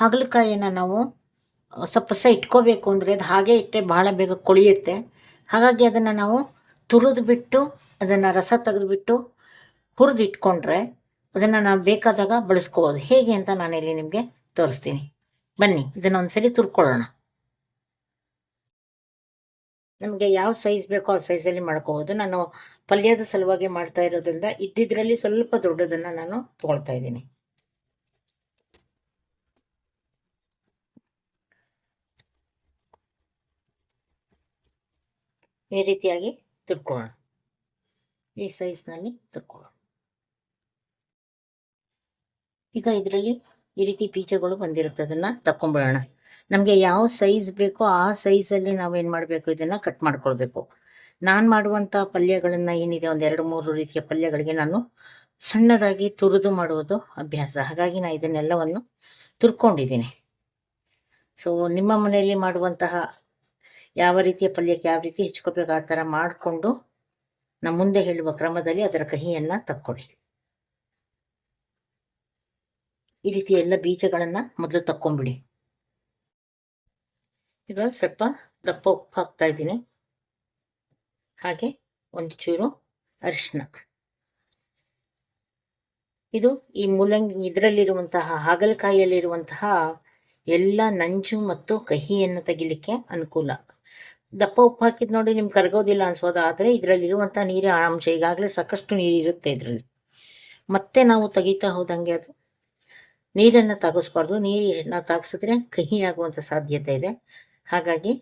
ಹಾಗಲಕಾಯಿನ ನಾವು ಸ್ವಲ್ಪ ಸಹ ಇಟ್ಕೋಬೇಕು ಅಂದರೆ ಅದು ಹಾಗೆ ಇಟ್ಟರೆ ಭಾಳ ಬೇಗ ಕೊಳಿಯುತ್ತೆ. ಹಾಗಾಗಿ ಅದನ್ನು ನಾವು ತುರಿದು ಬಿಟ್ಟು ಅದನ್ನು ರಸ ತೆಗೆದುಬಿಟ್ಟು ಹುರಿದು ಇಟ್ಕೊಂಡ್ರೆ ಅದನ್ನು ನಾವು ಬೇಕಾದಾಗ ಬಳಸ್ಕೋಬೋದು. ಹೇಗೆ ಅಂತ ನಾನಿಲ್ಲಿ ನಿಮಗೆ ತೋರಿಸ್ತೀನಿ. ಬನ್ನಿ, ಇದನ್ನು ಒಂದ್ಸಲಿ ತುರ್ಕೊಳ್ಳೋಣ. ನಮಗೆ ಯಾವ ಸೈಜ್ ಬೇಕೋ ಆ ಸೈಜಲ್ಲಿ ಮಾಡ್ಕೋಬೋದು. ನಾನು ಪಲ್ಯದ ಸಲುವಾಗಿ ಮಾಡ್ತಾ ಇರೋದ್ರಿಂದ ಇದ್ದಿದ್ರಲ್ಲಿ ಸ್ವಲ್ಪ ದೊಡ್ಡದನ್ನು ನಾನು ತೊಗೊಳ್ತಾ ಇದ್ದೀನಿ. ಈ ರೀತಿಯಾಗಿ ತುರ್ಕೊಳ್ಳೋಣ. ಈ ಸೈಜ್ನಲ್ಲಿ ತುರ್ಕೊಳ್ಳೋಣ. ಈಗ ಇದರಲ್ಲಿ ಈ ರೀತಿ ಬೀಜಗಳು ಬಂದಿರುತ್ತೆ. ಅದನ್ನು ತಕೊಂಡ್ಬಿಡೋಣ ನಮಗೆ ಯಾವ ಸೈಜ್ ಬೇಕೋ ಆ ಸೈಜಲ್ಲಿ ನಾವೇನು ಮಾಡಬೇಕು? ಇದನ್ನು ಕಟ್ ಮಾಡ್ಕೊಳ್ಬೇಕು. ನಾನು ಮಾಡುವಂಥ ಪಲ್ಯಗಳನ್ನು ಏನಿದೆ? ಒಂದು ಎರಡು, ಮೂರು ರೀತಿಯ ಪಲ್ಯಗಳಿಗೆ ನಾನು ಸಣ್ಣದಾಗಿ ತುರಿದು ಮಾಡುವುದು ಅಭ್ಯಾಸ. ಹಾಗಾಗಿ ನಾನು ಇದನ್ನೆಲ್ಲವನ್ನು ತುರ್ಕೊಂಡಿದ್ದೀನಿ. ಸೊ ನಿಮ್ಮ ಮನೆಯಲ್ಲಿ ಮಾಡುವಂತಹ ಯಾವ ರೀತಿಯ ಪಲ್ಯಕ್ಕೆ ಯಾವ ರೀತಿ ಹೆಚ್ಕೋಬೇಕು ಆ ಥರ ಮಾಡಿಕೊಂಡು ನಮ್ಮ ಮುಂದೆ ಹೇಳುವ ಕ್ರಮದಲ್ಲಿ ಅದರ ಕಹಿಯನ್ನು ತಕ್ಕೊಳ್ಳಿ. ಈ ರೀತಿ ಎಲ್ಲ ಬೀಜಗಳನ್ನು ಮೊದಲು ತಕ್ಕೊಂಬಿಡಿ ಈಗ ಸ್ವಲ್ಪ ದಪ್ಪ ಉಪ್ಪು ಹಾಕ್ತಾ ಇದ್ದೀನಿ. ಹಾಗೆ ಒಂದು ಚೂರು ಅರಿಶಿನ. ಇದು ಈ ಮೂಲಂಗಿ ಇದರಲ್ಲಿರುವಂತಹ ಹಾಗಲಕಾಯಿಯಲ್ಲಿರುವಂತಹ ಎಲ್ಲ ನಂಜು ಮತ್ತು ಕಹಿಯನ್ನು ತೆಗಿಲಿಕ್ಕೆ ಅನುಕೂಲ. ದಪ್ಪ ಉಪ್ಪು ಹಾಕಿದ್ ನೋಡಿ ನಿಮ್ಗೆ ಕರಗೋದಿಲ್ಲ ಅನ್ಸ್ಬೋದು, ಆದರೆ ಇದರಲ್ಲಿರುವಂಥ ನೀರಿನ ಅಂಶ ಈಗಾಗಲೇ ಸಾಕಷ್ಟು ನೀರು ಇರುತ್ತೆ ಇದರಲ್ಲಿ. ಮತ್ತೆ ನಾವು ತೆಗಿತಾ ಹೋದಂಗೆ ಅದು. ನೀರನ್ನು ತಾಗಿಸ್ಬಾರ್ದು. ನೀರನ್ನು ತಾಗಿಸಿದ್ರೆ ಕಹಿ ಆಗುವಂಥ ಸಾಧ್ಯತೆ ಇದೆ. ಹಾಗಾಗಿ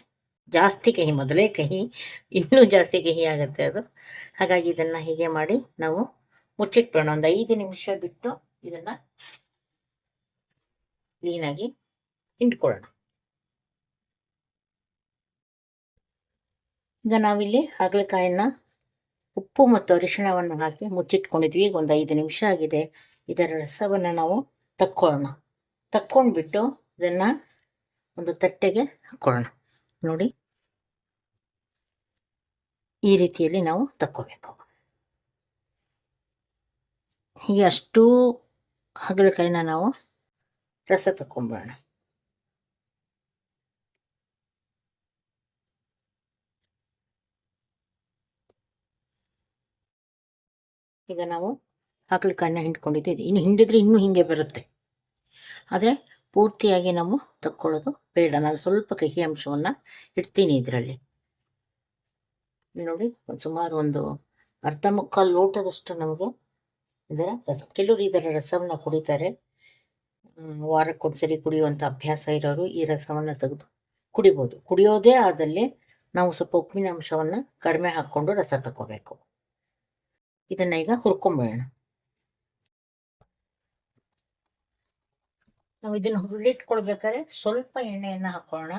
ಜಾಸ್ತಿ ಕಹಿ, ಮೊದಲೇ ಕಹಿ, ಇನ್ನೂ ಜಾಸ್ತಿ ಕಹಿ ಆಗುತ್ತೆ ಅದು. ಹಾಗಾಗಿ ಇದನ್ನು ಹೀಗೆ ಮಾಡಿ ನಾವು ಮುಚ್ಚಿಟ್ಬಿಡೋಣ. ಒಂದು ಐದು ನಿಮಿಷ ಬಿಟ್ಟು ಇದನ್ನು ಕ್ಲೀನಾಗಿ ಹಿಂಡ್ಕೊಳ್ಳೋಣ. ಈಗ ನಾವಿಲ್ಲಿ ಹಾಗಲಕಾಯನ್ನ ಉಪ್ಪು ಮತ್ತು ಅರಿಶಿಣವನ್ನು ಹಾಕಿ ಮುಚ್ಚಿಟ್ಕೊಂಡಿದ್ವಿ. ಈಗ ಒಂದು ಐದು ನಿಮಿಷ ಆಗಿದೆ. ಇದರ ರಸವನ್ನು ನಾವು ತಕ್ಕೊಳ್ಳೋಣ ತಕ್ಕೊಂಡ್ಬಿಟ್ಟು ಇದನ್ನು ಒಂದು ತಟ್ಟೆಗೆ ಹಾಕ್ಕೊಳ್ಳೋಣ ನೋಡಿ. ಈ ರೀತಿಯಲ್ಲಿ ನಾವು ತಕ್ಕೋಬೇಕು. ಹೀಗೆ ಅಷ್ಟೂ ಹಾಗಲಕಾಯಿನ ನಾವು ರಸ ತಕ್ಕೊಂಬಿಡೋಣ ಈಗ ನಾವು ಹಾಗಲಕಾಯಿನ ಹಿಂಡ್ಕೊಂಡಿದ್ದೀವಿ. ಇನ್ನು ಹಿಂಡಿದ್ರೆ ಇನ್ನೂ ಹಿಂಗೆ ಬರುತ್ತೆ. ಆದರೆ ಪೂರ್ತಿಯಾಗಿ ನಾವು ತಕ್ಕೊಳ್ಳೋದು ಬೇಡ. ನಾನು ಸ್ವಲ್ಪ ಕಹಿ ಅಂಶವನ್ನು ಇಡ್ತೀನಿ ಇದರಲ್ಲಿ. ನೋಡಿ ಸುಮಾರು ಒಂದು ಅರ್ಧ ಮುಕ್ಕಾಲು ಲೋಟದಷ್ಟು ನಮಗೆ ಇದರ ರಸ, ಕೆಲವರು ಇದರ ರಸವನ್ನು ಕುಡಿತಾರೆ. ವಾರಕ್ಕೊಂದ್ಸರಿ ಕುಡಿಯುವಂಥ ಅಭ್ಯಾಸ ಇರೋರು ಈ ರಸವನ್ನು ತೆಗೆದು ಕುಡಿಬೋದು. ಕುಡಿಯೋದೇ ಆದಲ್ಲಿ ನಾವು ಸ್ವಲ್ಪ ಉಪ್ಪಿನ ಅಂಶವನ್ನು ಕಡಿಮೆ ಹಾಕ್ಕೊಂಡು ರಸ ತಗೋಬೇಕು ಇದನ್ನು ಈಗ ಹುರ್ಕೊಂಬಿಡೋಣ ನಾವು ಇದನ್ನ ಹುರುಳಿಟ್ಕೊಳ್ಬೇಕಾದ್ರೆ ಸ್ವಲ್ಪ ಎಣ್ಣೆಯನ್ನ ಹಾಕೋಣ.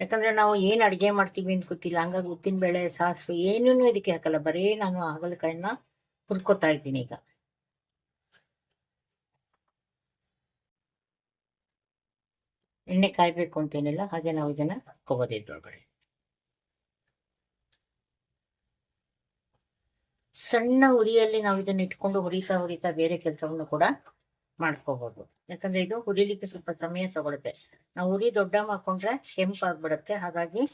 ಯಾಕಂದ್ರೆ ನಾವು ಏನು ಅಡುಗೆ ಮಾಡ್ತೀವಿ ಅಂತ ಗೊತ್ತಿಲ್ಲ. ಹಂಗಾಗಿ ಉದ್ದಿನ ಬೇಳೆ, ಸಾಸಿವೆ ಏನೂ ಇದಕ್ಕೆ ಹಾಕಲ್ಲ. ಬರೀ ನಾನು ಹಾಗಲಕಾಯಿನ ಹುರ್ಕೋತಾ ಇದ್ದೀನಿ ಈಗ. ಎಣ್ಣೆ ಕಾಯಬೇಕು ಅಂತೇನಿಲ್ಲ ಹಾಗೆ ನಾವು ಇದನ್ನ ಹಾಕೋಬೋದು ಇದ್ರೊಳಗಡೆ ಸಣ್ಣ ಉರಿಯಲ್ಲಿ ನಾವು ಇದನ್ನ ಇಟ್ಕೊಂಡು ಹುರಿತಾ ಹುರಿತಾ ಬೇರೆ ಕೆಲಸವನ್ನು ಕೂಡ ಮಾಡ್ಕೋಬಹುದು ಯಾಕಂದ್ರೆ ಇದು ಹುರಿಲಿಕ್ಕೆ ಸ್ವಲ್ಪ ಸಮಯ ತಗೊಳುತ್ತೆ. ನಾವು ಉರಿ ದೊಡ್ಡ ಮಾಡ್ಕೊಂಡ್ರೆ ಕೆಂಪಾಗ್ಬಿಡುತ್ತೆ ಹಾಗಾಗಿ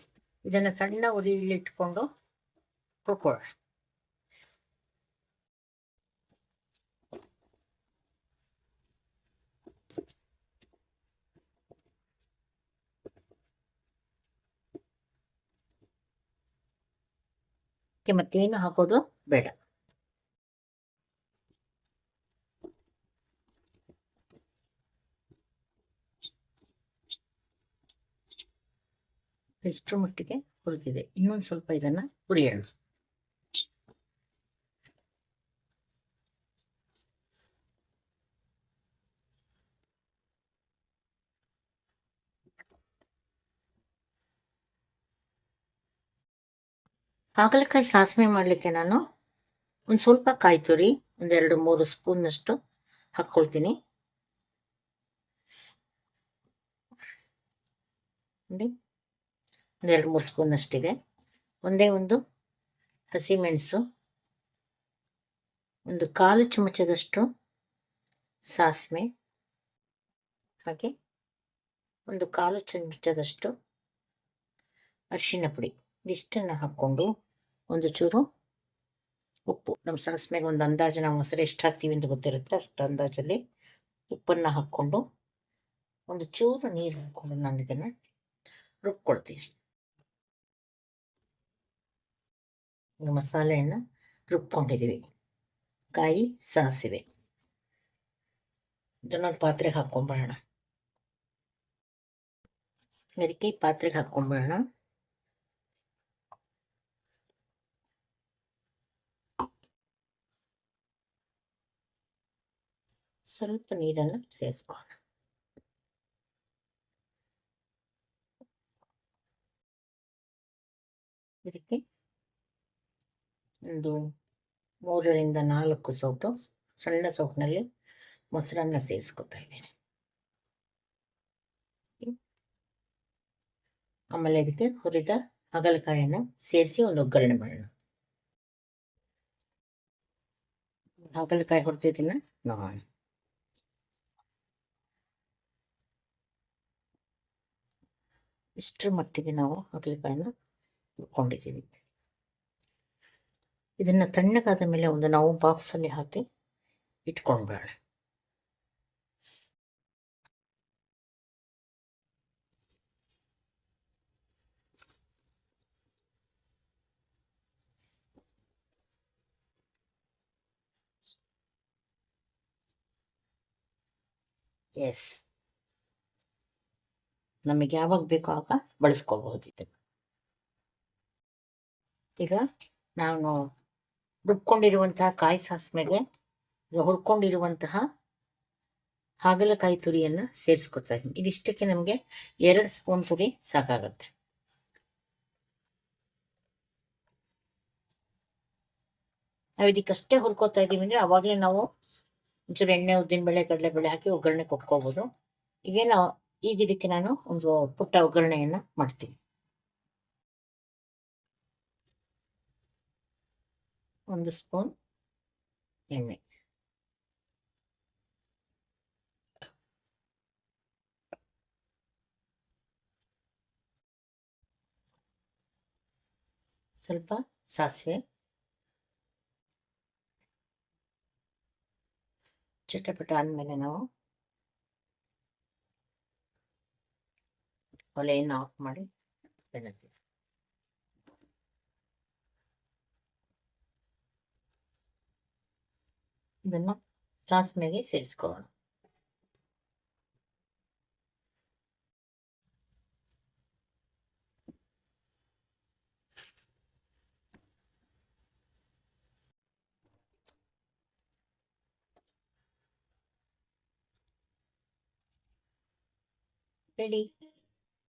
ಇದನ್ನ ಸಣ್ಣ ಉರಿಯಲ್ಲಿ ಇಟ್ಕೊಂಡು ಹುರ್ಕೊಳ್ಳೋಣ ಮತ್ತೇನು ಹಾಕೋದು? ಬೇಡ ಇಷ್ಟರ ಮಟ್ಟಿಗೆ ಹುರಿದಿದೆ. ಇನ್ನೊಂದು ಸ್ವಲ್ಪ ಇದನ್ನ ಹುರಿಯೋಣ. ಹಾಗಲಕಾಯಿ ಸಾಸಿವೆ ಮಾಡಲಿಕ್ಕೆ ನಾನು ಒಂದು ಸ್ವಲ್ಪ ಕಾಯಿ ತುರಿ ಒಂದೆರಡು ಮೂರು ಸ್ಪೂನ್ನಷ್ಟು ಹಾಕ್ಕೊಳ್ತೀನಿ ನೋಡಿ ಒಂದೆರಡು ಮೂರು ಸ್ಪೂನಷ್ಟಿದೆ. ಒಂದೇ ಒಂದು ಹಸಿಮೆಣಸು, ಒಂದು ಕಾಲು ಚಮಚದಷ್ಟು ಸಾಸಿವೆ, ಹಾಗೆ ಒಂದು ಕಾಲು ಚಮಚದಷ್ಟು ಅರಿಶಿನ ಪುಡಿ. ಇದಿಷ್ಟನ್ನು ಹಾಕ್ಕೊಂಡು ಒಂದು ಚೂರು ಉಪ್ಪು. ನಮ್ಮ ಸಣಸ್ಮೆಗೆ ಒಂದು ಅಂದಾಜು ನಾವು ಮೊಸರು ಎಷ್ಟು ಹಾಕ್ತೀವಿ ಅಂತ ಗೊತ್ತಿರುತ್ತೆ. ಅಷ್ಟು ಅಂದಾಜಲ್ಲಿ ಉಪ್ಪನ್ನು ಹಾಕ್ಕೊಂಡು ಒಂದು ಚೂರು ನೀರು ಹಾಕ್ಕೊಂಡು ನಾನು ಇದನ್ನು ರುಬ್ಕೊಳ್ತೀನಿ. ಮಸಾಲೆಯನ್ನು ರುಬ್ಕೊಂಡಿದ್ದೀವಿ ಕಾಯಿ ಸಾಸಿವೆ. ಇದನ್ನೊಂದು ಪಾತ್ರೆಗೆ ಹಾಕ್ಕೊಂಬಿಡೋಣ ಅದಕ್ಕೆ ಪಾತ್ರೆಗೆ ಹಾಕ್ಕೊಂಬಿಡೋಣ ಸ್ವಲ್ಪ ನೀರನ್ನು ಸೇರಿಸ್ಕೋಣ ಇದಕ್ಕೆ ಒಂದು ಮೂರರಿಂದ ನಾಲ್ಕು ಸೌಟು ಸಣ್ಣ ಸೌಟ್ನಲ್ಲಿ ಮೊಸರನ್ನ ಸೇರಿಸ್ಕೊತಾ ಇದ್ದೇನೆ. ಆಮೇಲೆ ಇದಕ್ಕೆ ಹುರಿದ ಹಾಗಲಕಾಯನ್ನು ಸೇರಿಸಿ ಒಂದು ಒಗ್ಗರಣೆ ಮಾಡೋಣ. ಹಾಗಲಕಾಯಿ ಹೊರತಿದ್ದೀನಿ ನೋಡೋಣ ಇಷ್ಟರ ಮಟ್ಟಿಗೆ ನಾವು ಹಾಗಲಕಾಯಿನ ಇಟ್ಕೊಂಡಿದ್ದೀವಿ ಇದನ್ನು ತಣ್ಣಗಾದ ಮೇಲೆ ಒಂದು ನಾವು ಬಾಕ್ಸಲ್ಲಿ ಹಾಕಿ ಇಟ್ಕೊಂಡ್ಬೇಡ ಎಸ್ ನಮಗೆ ಯಾವಾಗ ಬೇಕೋ ಆಗ ಬಳಸ್ಕೋಬಹುದು ಇದನ್ನು. ಈಗ ನಾನು ರುಬ್ಕೊಂಡಿರುವಂತಹ ಕಾಯಿ ಸಾಸ್ಮೆಗೆ ಈಗ ಹುರ್ಕೊಂಡಿರುವಂತಹ ಹಾಗಲಕಾಯಿ ತುರಿಯನ್ನು ಸೇರಿಸ್ಕೊತಾ ಇದ್ದೀನಿ ಇದಿಷ್ಟಕ್ಕೆ ನಮಗೆ ಎರಡು ಸ್ಪೂನ್ ತುರಿ ಸಾಕಾಗುತ್ತೆ. ನಾವು ಇದಕ್ಕಷ್ಟೇ ಹುರ್ಕೋತಾ ಇದ್ದೀವಿ ಅಂದರೆ ಅವಾಗಲೇ ನಾವು ಒಂಚೂರು ಎಣ್ಣೆ ಉದ್ದಿನ ಬೇಳೆ ಕಡಲೆಬೇಳೆ ಹಾಕಿ ಒಗ್ಗರಣೆ ಕೊಟ್ಕೋಬೋದು. ಈಗೇನು ಈಗ ಇದಕ್ಕೆ ನಾನು ಒಂದು ಪುಟ್ಟ ಒಗ್ಗರಣೆಯನ್ನ ಮಾಡ್ತೀನಿ. ಒಂದು ಸ್ಪೂನ್ ಎಣ್ಣೆ. ಸ್ವಲ್ಪ ಸಾಸಿವೆ. ಚಿಟಪಟ ಆದಮೇಲೆ ನಾವು ಒಲೆಯನ್ನು ಆಫ್ ಮಾಡಿ ಬೆಳಗ್ಗೆ ಇದನ್ನು ಸಾಸಿವೆಗೆ ಸೇರಿಸ್ಕೊಳ್ಳೋಣ ರೆಡಿ